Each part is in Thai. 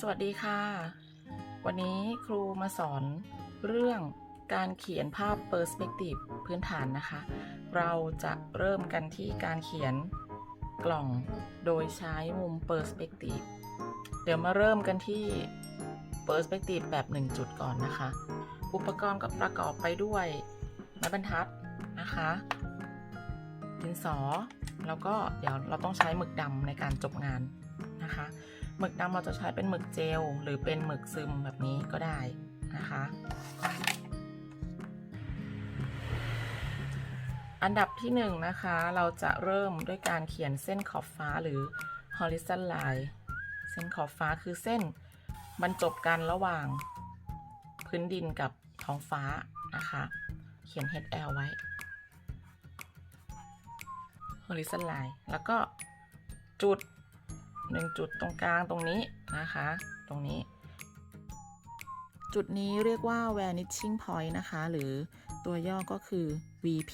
สวัสดีค่ะ วันนี้ครูมาสอนเรื่องการเขียนภาพ Perspective พื้นฐานนะคะ เราจะเริ่มกันที่การเขียนกล่องโดยใช้มุม Perspective เดี๋ยวมาเริ่มกันที่ Perspective แบบ 1 จุดก่อนนะคะ อุปกรณ์ก็ประกอบไปด้วยไม้บรรทัดนะคะดินสอ แล้วก็เดี๋ยวเราต้องใช้หมึกดำในการจบงานนะคะ หมึกดำเราจะใช้เป็นหมึกเจล หรือเป็นหมึกซึมแบบนี้ก็ได้นะคะ อันดับที่หนึ่งนะคะเราจะเริ่มด้วยการเขียนเส้นขอบฟ้าหรือ horizontal line เส้นขอบฟ้าคือเส้นบรรจบกันระหว่างพื้นดินกับท้องฟ้านะคะ เขียน HL ไว้ horizontal line แล้วก็จุด หนึ่งจุดตรงกลางตรงนี้นะคะ ตรงนี้ จุดนี้เรียกว่า vanishing point นะคะ หรือตัวย่อก็คือ VP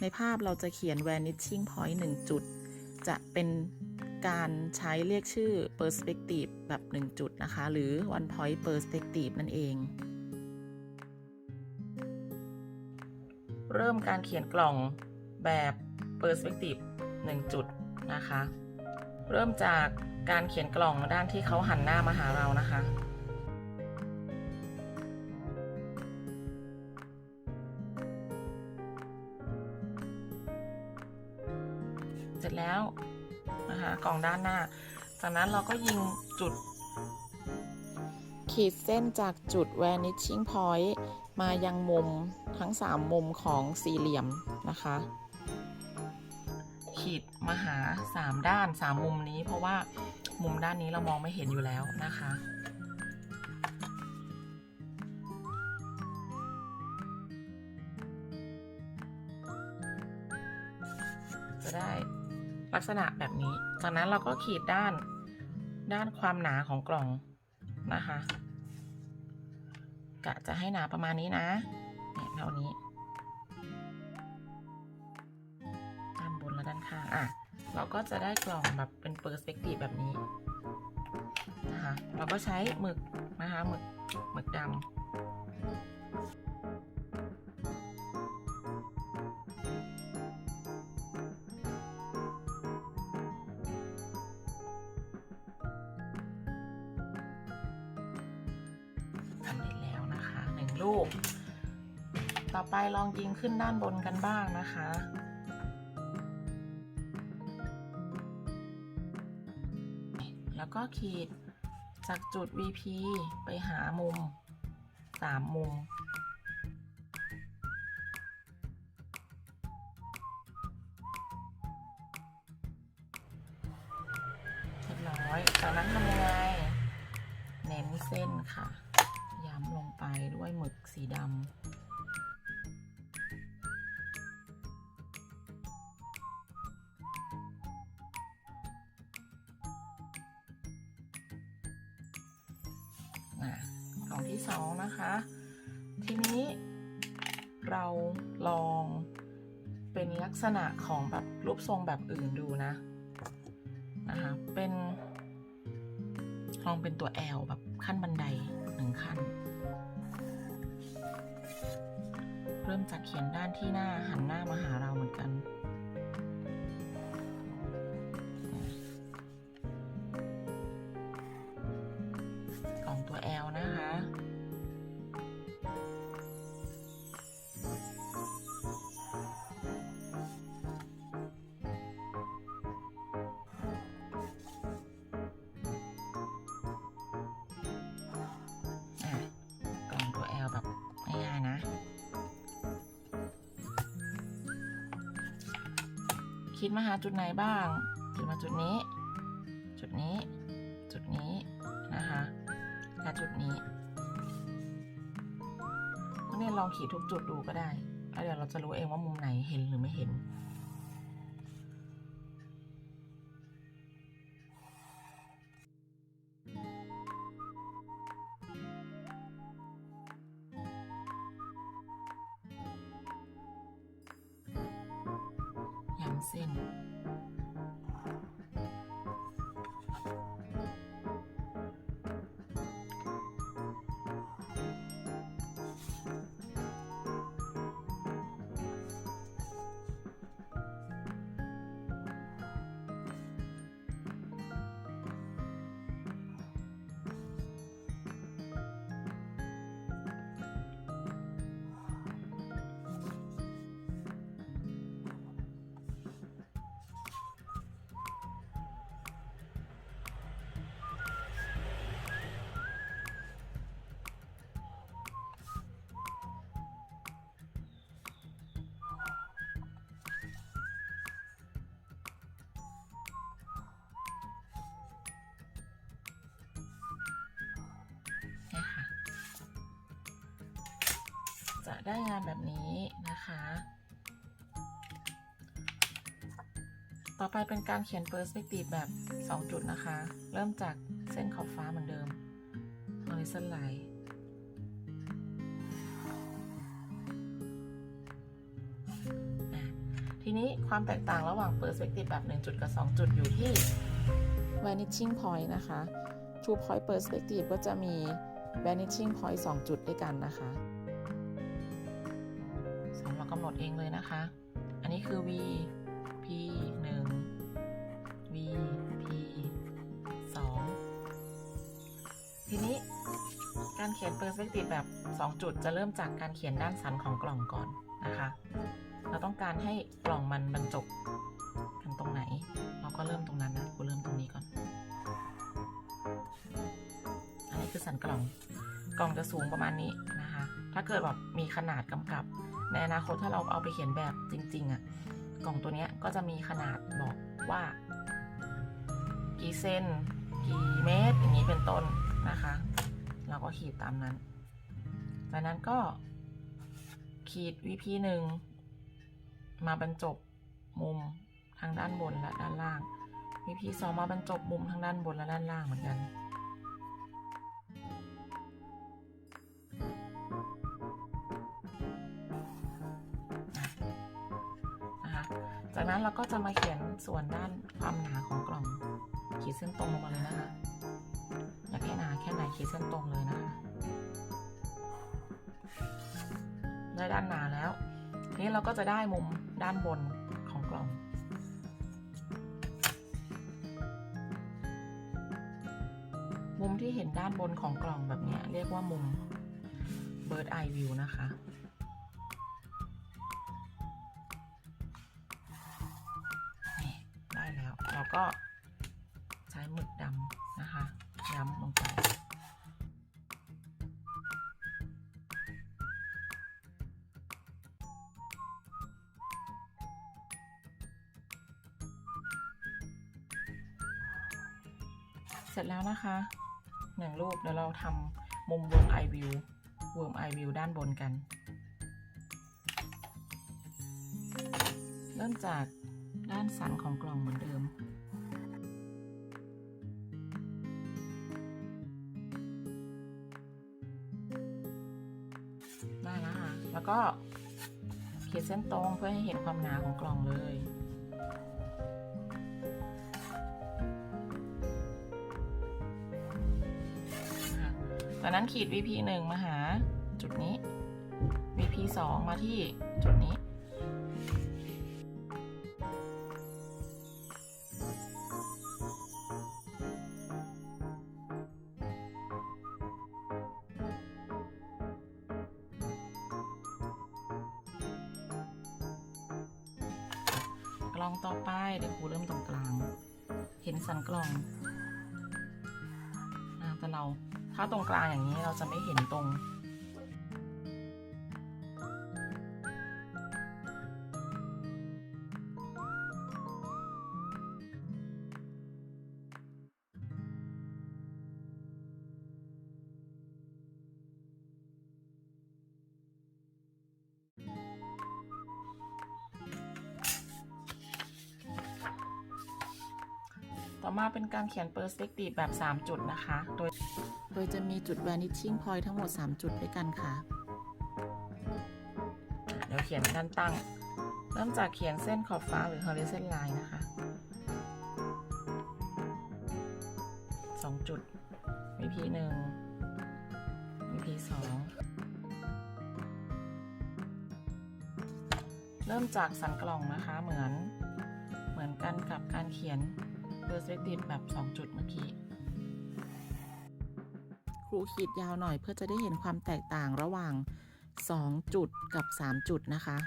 ในภาพเราจะเขียน vanishing point 1 จุด จะเป็นการใช้เรียกชื่อ perspective แบบ 1 จุดนะคะ หรือ one point perspective นั่นเอง เริ่มการเขียนกล่องแบบ perspective 1 จุดนะคะ เริ่มจากการเขียนกล่องด้านที่เขาหันหน้ามาหาเรานะคะ เสร็จแล้วนะคะกล่องด้านหน้า จากนั้นเราก็ยิงจุด ขีดเส้นจากจุด vanishing point มายังมุมทั้ง 3 มุมของสี่เหลี่ยมนะคะ ขีดมาหา 3 ด้าน 3 มุมนี้ เพราะว่ามุมด้านนี้เรามองไม่เห็นอยู่แล้วนะคะจะได้ลักษณะแบบนี้ จากนั้นเราก็ขีดด้านด้านความหนาของกล่องนะคะ กะจะให้หนาประมาณนี้นะเท่านี้ เราก็จะได้กล่องแบบเป็นเปอร์สเปกทีฟแบบนี้นะคะเราก็ใช้หมึกนะคะหมึกหมึกดำทำเสร็จแล้วนะคะหนึ่งลูก ต่อไปลองยิงขึ้นด้านบนกันบ้างนะคะ แล้วก็ขีดจากจุด VP ไปหามุม 3 มุม กล่องที่สองนะคะ ทีนี้เราลองเป็นลักษณะของแบบรูปทรงแบบอื่นดูนะนะคะเป็นลองเป็นตัว L แบบขั้นบันไดหนึ่งขั้น เริ่มจากเขียนด้านที่หน้าหันหน้ามาหาเราเหมือนกัน คิดมาหาจุดไหนบ้างคิดมาจุดนี้ จุดนี้ จุดนี้นะคะและจุดนี้นักเรียนลองขีดทุกจุดดูก็ได้แล้วเดี๋ยวเราจะรู้เองว่ามุมไหนเห็นหรือไม่เห็น ย้ ได้งานแบบนี้นะคะ ต่อไปเป็นการเขียน perspective แบบ 2 จุดนะคะ เริ่มจากเส้นขอบฟ้าเหมือนเดิม horizon line อะทีนี้ความแตกต่างระหว่าง perspective แบบ 1 จุดกับ 2 จุดอยู่ที่ vanishing point นะคะ two point perspective ก็จะมี vanishing point 2 จุดด้วยกันนะคะ เรากำหนดเองเลยนะคะ อันนี้คือ v p 1 v p 2ทีนี้การเขียน perspective แบบ 2 จุดจะเริ่มจากการเขียนด้านสันของกล่องก่อนนะคะ เราต้องการให้กล่องมันบรรจบกันตรงไหน เราก็เริ่มตรงนั้นนะกูเริ่มตรงนี้ก่อน อันนี้คือสันกล่องกล่องจะสูงประมาณนี้นะคะ ถ้าเกิดแบบมีขนาดกำกับ ในอนาคตถ้าเราเอาไปเขียนแบบจริง ๆอะ่ะกล่องตัวเนี้ยก็จะมีขนาดบอกว่า กี่เซนกี่เมตร อย่างนี้เป็นต้นนะคะ เราก็ขีดตามนั้น จากนั้นก็ขีด VP หนึ่งมาบรรจบมุมทางด้านบนและด้านล่าง VP สองมาบรรจบมุมทางด้านบนและด้านล่างเหมือนกัน จากนั้นเราก็จะมาเขียนส่วนด้านความหนาของกล่อง ขีดเส้นตรงลงมาเลยนะคะ อยากให้หนาแค่ไหนขีดเส้นตรงเลยนะคะได้ด้านหนาแล้วทีนี้เราก็จะได้มุมด้านบนของกล่อง มุมที่เห็นด้านบนของกล่องแบบนี้เรียกว่ามุม bird eye view นะคะ เสร็จแล้วนะคะหนึ่งรูปเดี๋ยวเราทำมุม worm eye view worm eye view ด้านบนกัน เริ่มจากด้านสันของกล่องเหมือนเดิมได้แล้วค่ะแล้วก็เขียนเส้นตรงเพื่อให้เห็นความหนาของกล่องเลย จากนั้นขีด VP 1 มาหาจุดนี้ VP 2 มาที่จุดนี้ กล่องต่อไปเดี๋ยวครูเริ่มตรงกลาง เห็นสันกล่อง ถ้าตรงกลางอย่างนี้เราจะไม่เห็นตรง ต่อมาเป็นการเขียน perspective แบบ 3 จุดนะคะ โดยโดยจะมีจุด vanishing point ทั้งหมด 3 จุดด้วยกันค่ะ เดี๋ยวเขียนด้านตั้ง เริ่มจากเขียนเส้นขอบฟ้าหรือ horizon line นะคะ 2 จุด VP 1 VP 2เริ่มจากสันกล่องนะคะเหมือนเหมือนกันกับการเขียน perspective แบบ 2 จุดเมื่อกี้ ครูขีดยาวหน่อยเพื่อจะได้เห็นความแตกต่างระหว่าง 2 จุดกับ 3 จุดนะคะ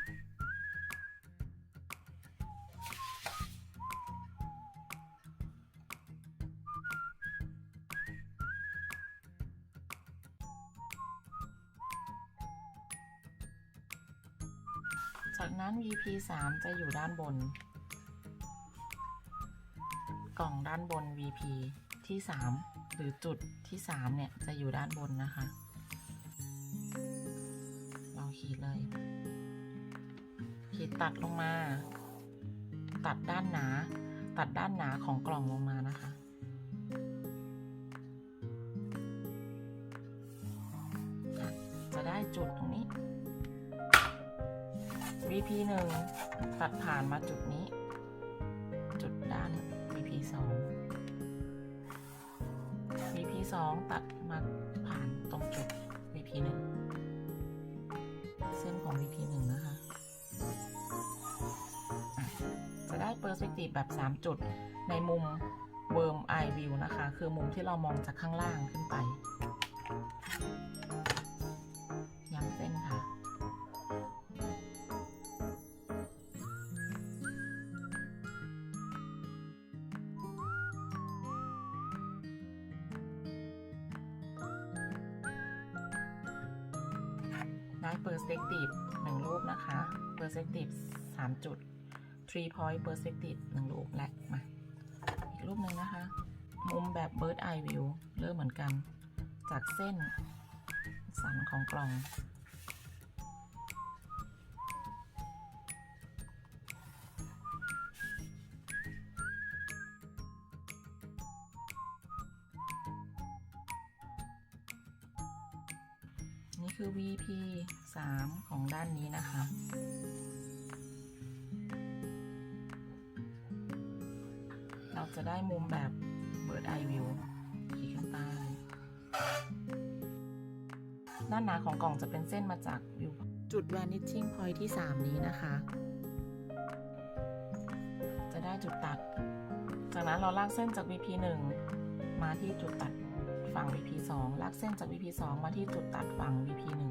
จากนั้น VP 3 จะอยู่ด้านบน กล่องด้านบน VP ที่ 3 หรือจุดที่ 3 เนี่ย จะอยู่ด้านบนนะคะ เราขีดเลย ขีดตัดลงมา ตัดด้านหนา ตัดด้านหนาของกล่องลงมานะคะจะได้จุดตรงนี้ VP 1ตัดผ่านมาจุดนี้ 2 VP 2ตัดมาผ่านตรงจุด VP 1เส้นของ VP 1นะคะคะ จะได้เปอร์สเปกทีฟแบบ 3 จุดในมุม Worm Eye View นะคะ คือมุมที่เรามองจากข้างล่างขึ้นไป ได้เปอร์สเปกทีฟหนึ่งรูปนะคะเปอร์สเปกทีฟสามจุด three point perspective หนึ่งรูปและมาอีกรูปหนึ่งนะคะ มุมแบบ bird eye view เริ่มเหมือนกัน จากเส้นสันของกล่อง นี่คือ VP 3ของด้านนี้นะคะ เราจะได้มุมแบบ Bird Eye View ขีดข้างใต้ด้านหน้าของกล่องจะเป็นเส้นมาจากวิวจุด vanishing point ที่ 3 นี้นะคะ จะได้จุดตัด จากนั้นเราลากเส้นจาก VP 1มาที่จุดตัดฝั่ง VP 2ลากเส้นจาก VP 2มาที่จุดตัดฝั่ง VP 1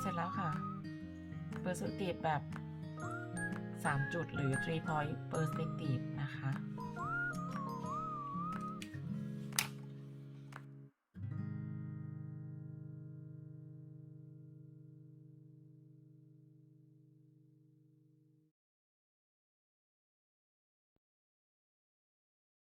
เสร็จแล้วค่ะ Perspective แบบ 3 จุดหรือ three point perspective